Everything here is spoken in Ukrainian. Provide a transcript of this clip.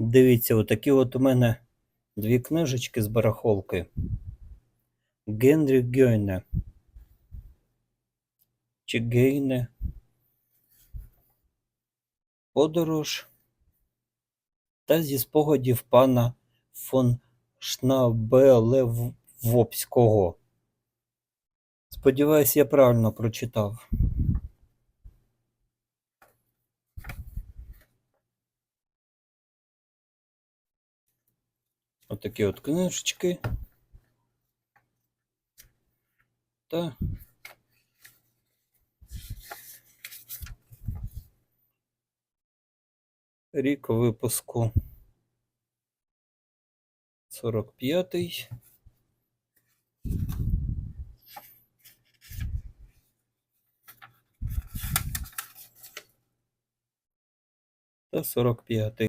Дивіться, отакі от у мене дві книжечки з барахолки. Генрі Гьойне. Чи Гейне. Подорож. Та зі спогадів пана фон Шнабелевопського. Сподіваюсь, я правильно прочитав. Отакі от книжечки. Та рік випуску 45-й. Та 45-й.